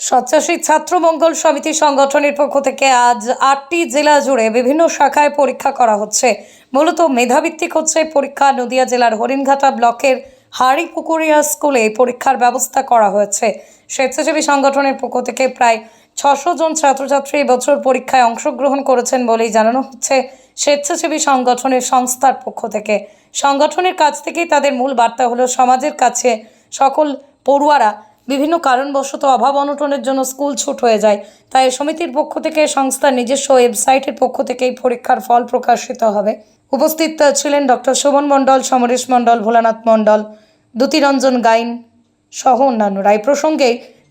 সচ্চাসী ছাত্র মঙ্গল সমিতি সংগঠনের পক্ষ থেকে আজ আটটি জেলা জুড়ে বিভিন্ন শাখায় পরীক্ষা করা হচ্ছে। মূলত মেধাভিত্তিক হচ্ছে পরীক্ষা। নদিয়া জেলার হরিণঘাটা ব্লকের হাড়িপুকুরিয়া স্কুলে পরীক্ষার ব্যবস্থা করা হয়েছে। স্বেচ্ছাসেবী সংগঠনের পক্ষ থেকে প্রায় ছশো জন ছাত্রছাত্রী এবছর পরীক্ষায় অংশগ্রহণ করেছেন বলেই জানানো হচ্ছে স্বেচ্ছাসেবী সংগঠনের সংস্থার পক্ষ থেকে। সংগঠনের কাছ থেকেই তাদের মূল বার্তা হলো, সমাজের কাছে সকল পড়ুয়ারা বিভিন্ন কারণবশত অভাব অনটনের জন্য স্কুল ছুট হয়ে যায়। তাই সমিতির পক্ষ থেকে সংস্থার নিজস্ব ওয়েবসাইটের পক্ষ থেকে পরীক্ষার ফল প্রকাশিত হবে। উপস্থিত ছিলেন ডক্টর শোভন মণ্ডল, সমরেশ মণ্ডল, ভোলানাথ মণ্ডল, দ্যুতিরঞ্জন গাইন সহ অন্যান্যরা। এই প্রসঙ্গে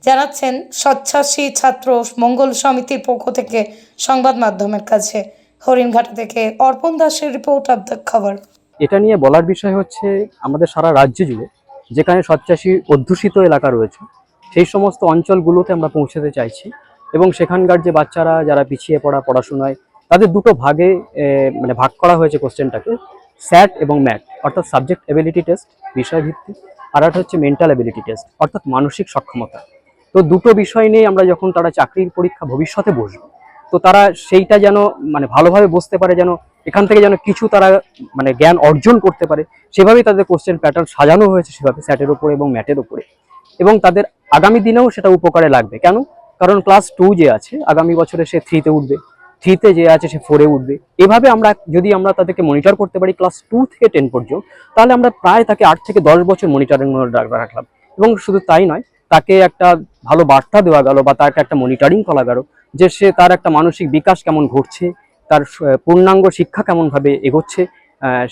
জানাচ্ছেন স্বচ্ছাসী ছাত্র মঙ্গল সমিতির পক্ষ থেকে সংবাদ মাধ্যমের কাছে। হরিণঘাটা থেকে অর্পণ দাসের রিপোর্ট অব দ্য খবর। এটা নিয়ে বলার বিষয় হচ্ছে, আমাদের সারা রাজ্য জুড়ে যেখানে সচ্চাষী অধ্যুষিত এলাকা রয়েছে, সেই সমস্ত অঞ্চলগুলোতে আমরা পৌঁছাতে চাইছি এবং সেখানকার যে বাচ্চারা যারা পিছিয়ে পড়া পড়াশোনায়, তাদের দুটো ভাগে মানে ভাগ করা হয়েছে কোশ্চেনটাকে, স্যাট এবং ম্যাট, অর্থাৎ সাবজেক্ট এবিলিটি টেস্ট বিষয়ভিত্তিক আর একটা হচ্ছে মেন্টাল এবিলিটি টেস্ট, অর্থাৎ মানসিক সক্ষমতা। তো দুটো বিষয় নিয়ে আমরা যখন তারা চাকরির পরীক্ষা ভবিষ্যতে বসবো তো তারা সেইটা যেন মানে ভালোভাবে বুঝতে পারে যেন, এখান থেকে যেন কিছু তারা মানে জ্ঞান অর্জন করতে পারে, সেভাবেই তাদের কোশ্চেন প্যাটার্ন সাজানো হয়েছে সেভাবে স্যাটের উপরে এবং ম্যাটের উপরে। এবং তাদের আগামী দিনেও সেটা উপকারে লাগবে। কেন? কারণ ক্লাস টু যে আছে, আগামী বছরে সে থ্রিতে উঠবে। থ্রিতে যে আছে সে ফোরে উঠবে। এভাবে আমরা, যদি আমরা তাদেরকে মনিটর করতে পারি ক্লাস টু থেকে টেন পর্যন্ত, তাহলে আমরা প্রায় তাকে আট থেকে দশ বছর মনিটরিং রাখলাম। এবং শুধু তাই নয়, তাকে একটা ভালো বার্তা দেওয়া গেল বা তাকে একটা মনিটরিং করা গেল যে সে তার একটা মানসিক বিকাশ কেমন ঘটছে তার পূর্ণাঙ্গ শিক্ষা কেমনভাবে এগোচ্ছে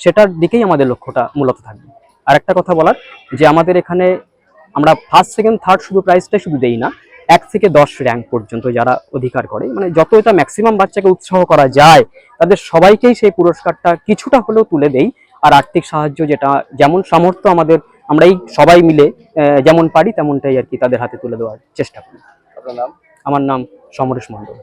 সেটার দিকেই আমাদের লক্ষ্যটা মূলত থাকবে। আর একটা কথা বলার যে আমাদের এখানে আমরা ফার্স্ট সেকেন্ড থার্ড শুধু প্রাইজটাই শুধু দেই না এক থেকে দশ র্যাঙ্ক পর্যন্ত যারা অধিকার করে মানে যত এটা ম্যাক্সিমাম বাচ্চাকে উৎসাহ করা যায় তাদের সবাইকেই সেই পুরস্কারটা কিছুটা হলেও তুলে দেই। আর আর্থিক সাহায্য যেটা যেমন সামর্থ্য আমাদের আমরা এই সবাই মিলে যেমন পারি তেমনটাই আর কি তাদের হাতে তুলে দেওয়ার চেষ্টা করি। আপনার নাম? আমার নাম সমরেশ মণ্ডল।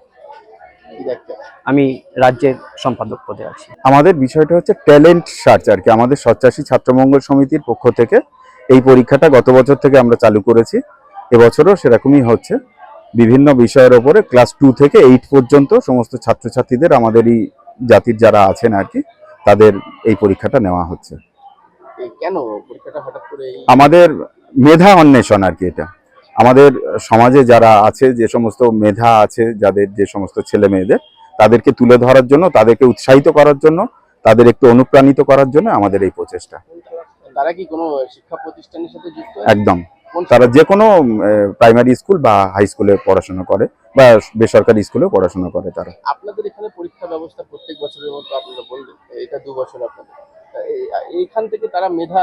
আমি রাজ্যের সম্পাদক পদে আছি। আমাদের বিষয়টা হচ্ছে ট্যালেন্ট সার্চ আর কি। আমাদের সচ্চাসী ছাত্রমঙ্গল সমিতির পক্ষ থেকে এই পরীক্ষাটা গত বছর থেকে আমরা চালু করেছি। এবছরও সেরকমই হচ্ছে। বিভিন্ন বিষয়ের ওপরে ক্লাস টু থেকে এইট পর্যন্ত সমস্ত ছাত্রছাত্রীদের আমাদের এই জাতির যারা আছেন আর কি তাদের এই পরীক্ষাটা নেওয়া হচ্ছে। কেন পরীক্ষাটা হঠাৎ করে আমাদের মেধা অন্বেষণ আর কি এটা। আমাদের সমাজে যারা আছে যে সমস্ত মেধা আছে যাদের যে সমস্ত ছেলে মেয়েদের তাদেরকে তুলে ধরার জন্য তাদেরকে উৎসাহিত করার জন্য তাদের একটু অনুপ্রাণিত করার জন্য আমাদের এই প্রচেষ্টা। তারা কি কোনো শিক্ষা প্রতিষ্ঠানের সাথে যুক্ত একদম। তারা যে কোনো প্রাইমারি স্কুল বা হাই স্কুলে পড়াশোনা করে বা বেসরকারি স্কুলে পড়াশোনা করে তারা। আপনাদের এখানে পরীক্ষা ব্যবস্থা প্রত্যেক বছরের মতো আপনারা বললেন এটা দু বছর আপনাদের। এইখান থেকে তারা মেধা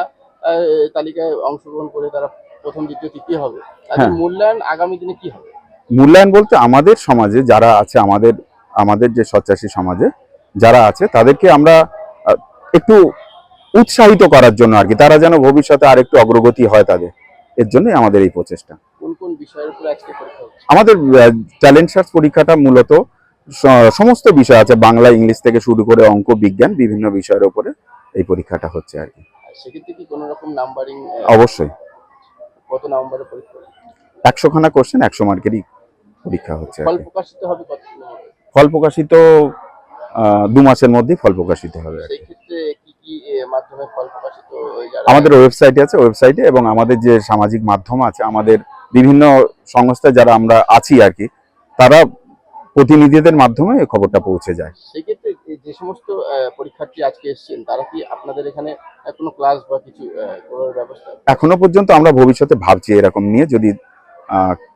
তালিকায় অংশগ্রহণ করে তারা প্রথম দ্বিতীয় তৃতীয় হবে। তাদের হ্যাঁ। মূল্যায়ন আগামী দিনে কি হবে? মূল্যায়ন বলতে আমাদের সমাজে যারা আছে আমাদের আমাদের যে সচ্চাসী সমাজে যারা আছে তাদেরকে আমরা একটু উৎসাহিত করার জন্য আর কি। তারা যেন ভবিষ্যতে আর একটু অগ্রগতি হয় তাদের। এর জন্যই আমাদের এই প্রচেষ্টা। কোন কোন বিষয়ের উপর আজকে পরীক্ষা আমাদের ট্যালেন্ট সার্চ পরীক্ষাটা মূলত সমস্ত বিষয় আছে। বাংলা ইংলিশ থেকে শুরু করে অঙ্ক বিজ্ঞান বিভিন্ন বিষয়ের উপরে এই পরীক্ষাটা হচ্ছে আর কি। সেক্ষেত্রে কি কোনো রকম নাম্বারিং অবশ্যই। কত নভেম্বরে পরীক্ষা? একশো খানা কোশ্চেন একশো মার্কেরই পরীক্ষা হচ্ছে ফল প্রকাশিত হবে কত ফল প্রকাশিত দু মাসের মধ্যেই ফল প্রকাশিত হবে আর কি। সেই ক্ষেত্রে কি কি মাধ্যমে ফল প্রকাশিত আমাদের ওয়েবসাইটে আছে ওয়েবসাইটে এবং আমাদের যে সামাজিক মাধ্যম আছে আমাদের বিভিন্ন সংস্থা যারা আমরা আছি আর কি তারা প্রতিনিধিদের মাধ্যমে এই খবরটা পৌঁছে যায়। সেক্ষেত্রে এই যে সমস্ত পরীক্ষার্থী আজকে এসেছেন তারা কি আপনাদের এখানে কোনো ক্লাস বা কিছু করার ব্যবস্থা এখনও পর্যন্ত আমরা ভবিষ্যতে ভাবছি এরকম নিয়ে যদি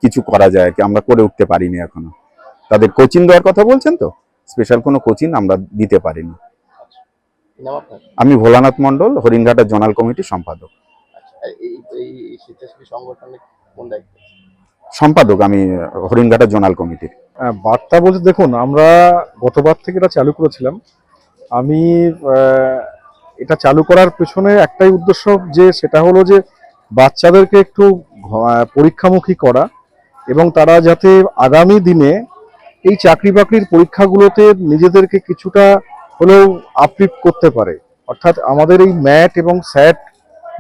কিছু করা যায় কি আমরা করে উঠতে পারিনি এখনও। তাদের কোচিং দেওয়ার কথা বলছেন তো? স্পেশাল কোনো কোচিং আমরা দিতে পারিনি। আমি ভোলানাথ মণ্ডল হরিণঘাটা জোনাল কমিটির সম্পাদক। আচ্ছা এই এই এই স্বেচ্ছাসেবী সংগঠনে কোন দায়িত্ব সম্পাদক আমি হরিণঘাটা জোনাল কমিটির। হ্যাঁ, বার্তা বলতে দেখুন আমরা গতবার থেকে এটা চালু করেছিলাম। আমি এটা চালু করার পেছনে একটাই উদ্দেশ্য যে সেটা হলো যে বাচ্চাদেরকে একটু পরীক্ষামুখী করা এবং তারা যাতে আগামী দিনে এই চাকরি বাকরির পরীক্ষাগুলোতে নিজেদেরকে কিছুটা হলেও আপলিফ্ট করতে পারে। অর্থাৎ আমাদের এই ম্যাট এবং স্যাট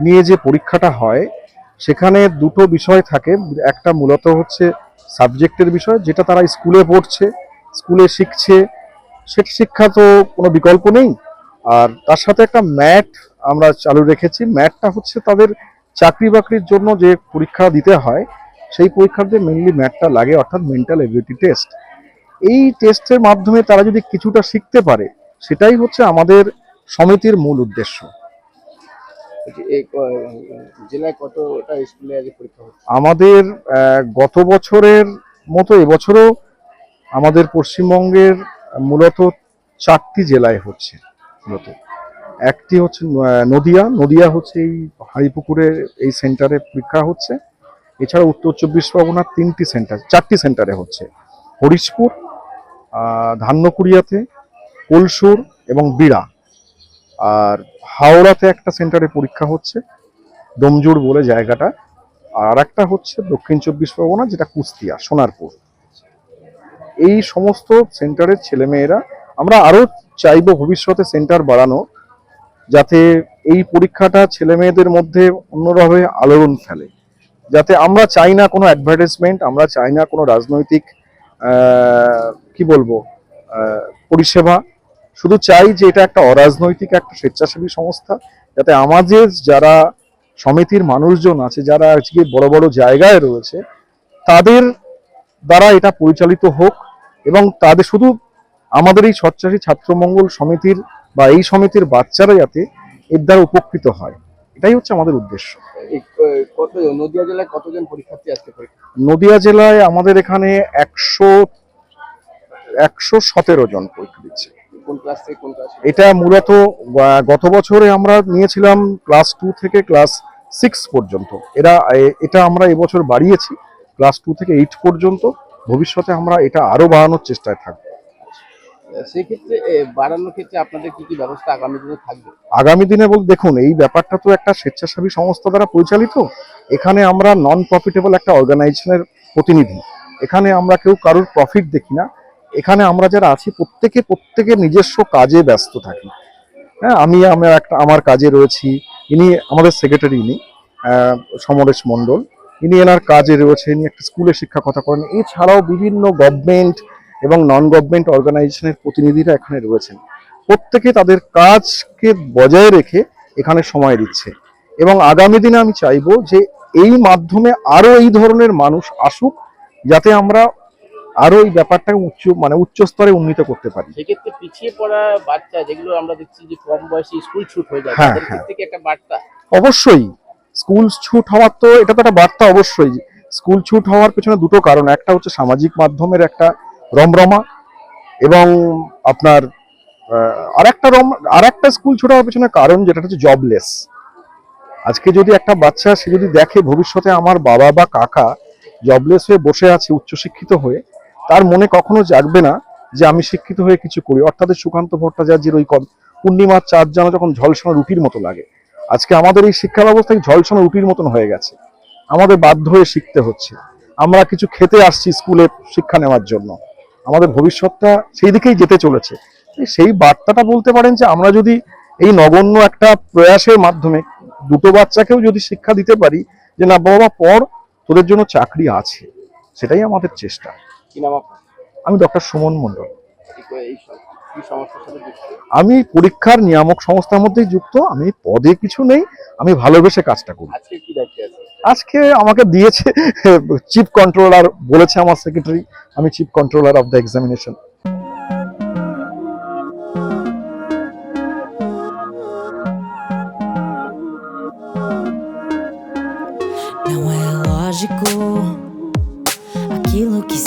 নিয়ে যে পরীক্ষাটা হয় সেখানে দুটো বিষয় থাকে। একটা মূলত হচ্ছে সাবজেক্টের বিষয়, যেটা তারা স্কুলে পড়ছে, স্কুলে শিখছে। সে শিক্ষা তো কোনো বিকল্প নেই। আর তার সাথে একটা ম্যাট আমরা চালু রেখেছি। ম্যাটটা হচ্ছে তাদের চাকরি বাকরির জন্য যে পরীক্ষা দিতে হয়, সেই পরীক্ষার পরীক্ষাতে মেনলি ম্যাটটা লাগে, অর্থাৎ মেন্টাল এবিলিটি টেস্ট এই টেস্টের মাধ্যমে তারা যদি কিছুটা শিখতে পারে, সেটাই হচ্ছে আমাদের সমিতির মূল উদ্দেশ্য। জেলায় কতটা স্কুলে আজ পরীক্ষা হচ্ছে? আমাদের গত বছরের মতো এবছরও আমাদের পশ্চিমবঙ্গের মূলত চারটি জেলায় হচ্ছে, মূলত। একটি হচ্ছে নদিয়া নদিয়া হচ্ছে এই হাড়িপুকুরের এই সেন্টারে পরীক্ষা হচ্ছে। এছাড়া উত্তর চব্বিশ পরগনার তিনটি সেন্টার, চারটি সেন্টারে হচ্ছে। হরিশপুর ধান্যকুড়িয়াতে, কলসুর এবং বিড়া। আর হাওড়াতে একটা সেন্টারে পরীক্ষা হচ্ছে ডোমজুর বলে জায়গাটা। আর একটা হচ্ছে দক্ষিণ চব্বিশ পরগনা, যেটা কুস্তিয়া সোনারপুর। এই সমস্ত সেন্টারের ছেলেমেয়েরা, আমরা আরও চাইব ভবিষ্যতে সেন্টার বাড়ানো, যাতে এই পরীক্ষাটা ছেলে মেয়েদের মধ্যে অন্যভাবে আলোড়ন ফেলে। যাতে আমরা চাই না কোনো অ্যাডভার্টাইজমেন্ট আমরা চাই না কোনো রাজনৈতিক কি বলব পরিষেবা শুধু চাই যে এটা একটা অরাজনৈতিক একটা স্বেচ্ছাসেবী সংস্থা যাতে আমাদের যারা সমিতির মানুষজন আছে যারা আজকে বড় বড় জায়গায় রয়েছে তাদের দ্বারা এটা পরিচালিত হোক এবং তাদের শুধু আমাদের এই সচ্চাসী ছাত্রমঙ্গল সমিতির বা এই সমিতির বাচ্চারা যাতে এর দ্বারা উপকৃত হয়। এটাই হচ্ছে আমাদের উদ্দেশ্য। নদিয়া জেলায় কতজন পরীক্ষার্থী আজকে নদিয়া জেলায় আমাদের এখানে একশো একশো সতেরো জন পরীক্ষা দিচ্ছে। কোন ক্লাস থেকে কোন ক্লাস এটা মূলত গত বছরে আমরা নিয়েছিলাম ক্লাস টু থেকে ক্লাস সিক্স পর্যন্ত। এরা এটা আমরা এবছর বাড়িয়েছি ক্লাস টু থেকে এইট পর্যন্ত। ভবিষ্যতে আমরা এটা আরও বাড়ানোর চেষ্টায় থাকব। সেক্ষেত্রে বাড়ানোর ক্ষেত্রে আপনাদের কি কি ব্যবস্থা আগামী দিনে থাকবে? আগামী দিনে বল দেখুন এই ব্যাপারটা তো একটা স্বেচ্ছাসেবী সংস্থা দ্বারা পরিচালিত। এখানে আমরা নন প্রফিটেবল একটা অর্গানাইজেশনের প্রতিনিধি। এখানে আমরা কেউ কারোর প্রফিট দেখি না। এখানে আমরা যারা আছি, প্রত্যেকে, প্রত্যেকের নিজস্ব কাজে ব্যস্ত থাকি। হ্যাঁ আমি আমার একটা, আমার কাজে রয়েছি। ইনি আমাদের সেক্রেটারি ইনি সমরেশ মণ্ডল। ইনি এনার কাজে রয়েছে, ইনি একটা স্কুলে শিক্ষা কথা করেন। এছাড়াও বিভিন্ন গভর্নমেন্ট এবং নন গভর্নমেন্ট অর্গানাইজেশনের প্রতিনিধিরা এখানে রয়েছেন। প্রত্যেকে তাদের কাজকে বজায় রেখে এখানে সময় দিচ্ছে। এবং আগামী দিনে আমি চাইব যে এই মাধ্যমে আরও এই ধরনের মানুষ আসুক, যাতে আমরা আরও এই ব্যাপারটাকে উচ্চ মানে উচ্চ স্তরে উন্নীত করতে পারি। সেক্ষেত্রে পিছিয়ে পড়া বাচ্চা যেগুলো আমরা দেখছি যে কম বয়সে স্কুল ছুট হয়ে যায় হ্যাঁ, হ্যাঁ। থেকে একটা বার্তা? অবশ্যই স্কুল ছুট হওয়ার তো এটা তো একটা বার্তা অবশ্যই। স্কুল ছুট হওয়ার পেছনে দুটো কারণ একটা হচ্ছে সামাজিক মাধ্যমের একটা রমরমা এবং আপনার আর একটা রম আর একটা স্কুল ছুট হওয়ার পেছনে কারণ যেটা হচ্ছে জবলেস আজকে যদি একটা বাচ্চা সে যদি দেখে ভবিষ্যতে আমার বাবা বা কাকা জবলেস হয়ে বসে আছে উচ্চশিক্ষিত হয়ে তার মনে কখনো জাগবে না যে আমি শিক্ষিত হয়ে কিছু করি। অর্থাৎ সুকান্ত ভট্টাচার্যের ওই পূর্ণিমার চাঁদ যেন যখন ঝলসানো রুটির মতো লাগে। আজকে আমাদের এই শিক্ষা ব্যবস্থা ঝলসানো রুটির মতন হয়ে গেছে? আমাদের বাধ্য হয়ে শিখতে হচ্ছে। আমরা কিছু খেতে আসছি স্কুলে শিক্ষা নেওয়ার জন্য। আমাদের ভবিষ্যৎটা সেই দিকেই যেতে চলেছে। সেই বার্তাটা বলতে পারেন যে আমরা যদি এই নগণ্য একটা প্রয়াসের মাধ্যমে দুটো বাচ্চাকেও যদি শিক্ষা দিতে পারি যে, না, বাবা পর তোদের জন্য চাকরি আছে। সেটাই আমাদের চেষ্টা। কি নাম আপনার? আমি ডক্টর সুমন মণ্ডল। এই- এই সব- কি সমস্যার সাথে যুক্ত। আমি পরীক্ষার নিয়ামক সংস্থার মধ্যেই যুক্ত আমি পদে কিছু নেই আমি ভালোবেসে কাজটা করি। আজকে কি দায়িত্বে আছে আজকে আমাকে দিয়েছে চিফ কন্ট্রোলার বলেছে আমার সেক্রেটারি আমি chief controller of the examination lógico aquilo que